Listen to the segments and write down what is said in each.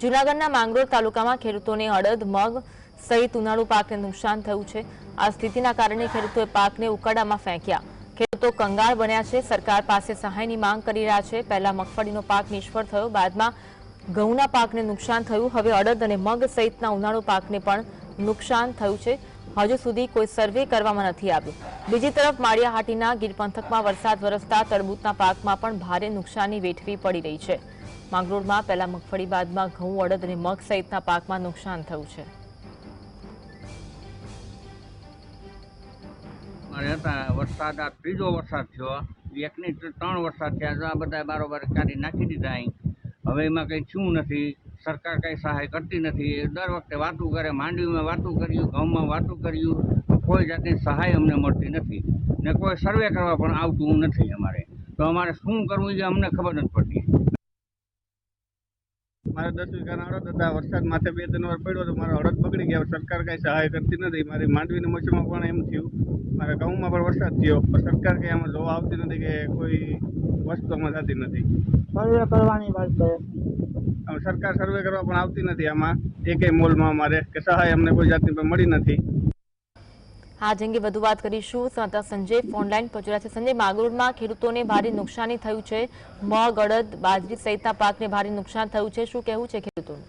જૂનાગઢના માંગરોળ તાલુકામાં ખેડૂતોને અડદ, મગ સહિત ઉનાળુ પાકને નુકસાન થયું છે. આ સ્થિતિના કારણે ખેડૂતોએ પાકને ઉકાળામાં ફેંક્યા. ખેડૂતો કંગાળ બન્યા છે. સરકાર પાસે સહાયની માંગ કરી રહ્યા છે. પહેલા મગફળીનો પાક નિષ્ફળ થયો. બાદમાં ઘઉંના પાકને નુકસાન થયું. હવે અડદ અને મગ સહિતના ઉનાળુ પાકને પણ નુકસાન થયું છે. હજુ સુધી કોઈ સર્વે કરવામાં નથી આવ્યું. બીજી તરફ માળિયાહાટીના ગીર પંથકમાં વરસાદ વરસતા તરબૂચના પાકમાં પણ ભારે નુકસાની વેઠવી પડી રહી છે. માંગરોળમાં પહેલા મગફળી બાદમાં ઘઉં, અડદ અને મગ સહિતના પાકમાં નુકસાન થયું છે. વરસાદ, આ ત્રીજો વરસાદ થયો. એકની ત્રણ વરસાદ થયા, તો આ બધા બારોબાર કાઢી નાખી દીધા અહીં. હવે એમાં કંઈ થયું નથી. સરકાર કંઈ સહાય કરતી નથી. દર વખતે વાતું કરે, માંડવીમાં વાતું કર્યું ઘઉંમાં વાતું કર્યું. કોઈ જાતની સહાય અમને મળતી નથી. ને કોઈ સર્વે કરવા પણ આવતું નથી અમારે. તો અમારે શું કરવું એ અમને ખબર નથી પડતી. મારે દસ વીઘાના અડદ હતા વરસાદ માથે બે ત્રણ વાર પડ્યો તો મારો અડદ બગડી ગયા. સરકાર કઈ સહાય કરતી નથી. મારી માંડવીની મોસમમાં પણ એમ થયું. મારા ઘઉંમાં પણ વરસાદ થયો. પણ સરકાર કઈ આમાં જોવા આવતી નથી કે કોઈ વસ્તુ આમાં થતી નથી. સર્વે કરવાની વાત સરકાર સર્વે કરવા પણ આવતી નથી આમાં. એકેય મોલમાં અમારે કે સહાય અમને કોઈ જાતની પણ મળી નથી. આ અંગે વધુ વાત કરીશું. સંતા સંજય ફોનલાઈન પહોંચી રહ્યા છે. સંજય, માગરોળમાં ખેડૂતોને ભારે નુકસાની થયું છે. મગ અડદ, બાજરી સહિતના પાકને ભારે નુકસાન થયું છે. શું કહેવું છે ખેડૂતોનું?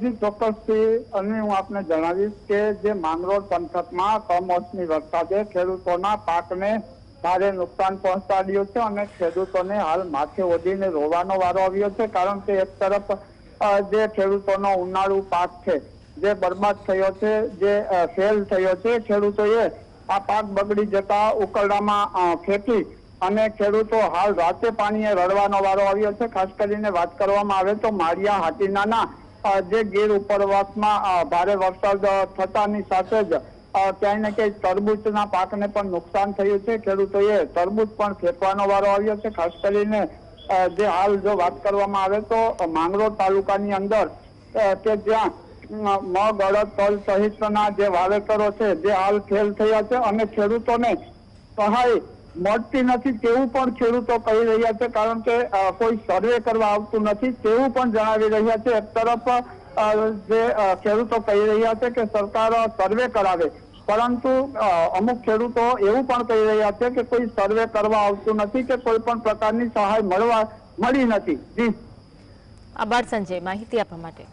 જી, ચોક્કસથી અને હું આપને જણાવીશ કે જે માંગરોળ પંથકમાં કમોસમી વરસાદે ખેડૂતોના પાકને ભારે નુકસાન પહોંચાડ્યું છે અને ખેડૂતોને હાલ માથે ઓઢીને રોવાનો વારો આવ્યો છે. કારણ કે એક તરફ જે ખેડૂતોનો ઉનાળુ પાક છે જે બરબાદ થયો છે, જે ફેલ થયો છે ખેડૂતોએ આ પાક બગડી જતા ઉકરડામાં ફેંકી અને ખેડૂતો હાલ રાતે પાણીએ રડવાનો વારો આવ્યો છે. ખાસ કરીને વાત કરવામાં આવે તો માળિયા, હાટીનાના જે ગીર ઉપરવાસમાં ભારે વરસાદ થતાની સાથે જ ક્યાંય ને ક્યાંય તરબૂચના પાકને પણ નુકસાન થયું છે. ખેડૂતોએ તરબૂચ પણ ફેંકવાનો વારો આવ્યો છે. ખાસ કરીને જે હાલ જો વાત કરવામાં આવે તો માંગરોળ તાલુકાની અંદર કે જ્યાં મગ તલ સહિતના જે વાવેતરો છે, જે હાલ ફેલ થયા છે અને ખેડૂતોને સહાય મળતી નથી તેવું પણ ખેડૂતો કહી રહ્યા છે, કારણ કે કોઈ સર્વે કરવા આવતું નથી તેવું પણ જણાવી રહ્યા છે. એક તરફ જે ખેડૂતો કહી રહ્યા છે કે સરકાર સર્વે કરાવે. પરંતુ અમુક ખેડૂતો એવું પણ કહી રહ્યા છે કે કોઈ સર્વે કરવા આવતું નથી કે કોઈ પણ પ્રકારની સહાય મળવા, મળી નથી. જી. આભાર સંજય. માહિતી આપવા માટે.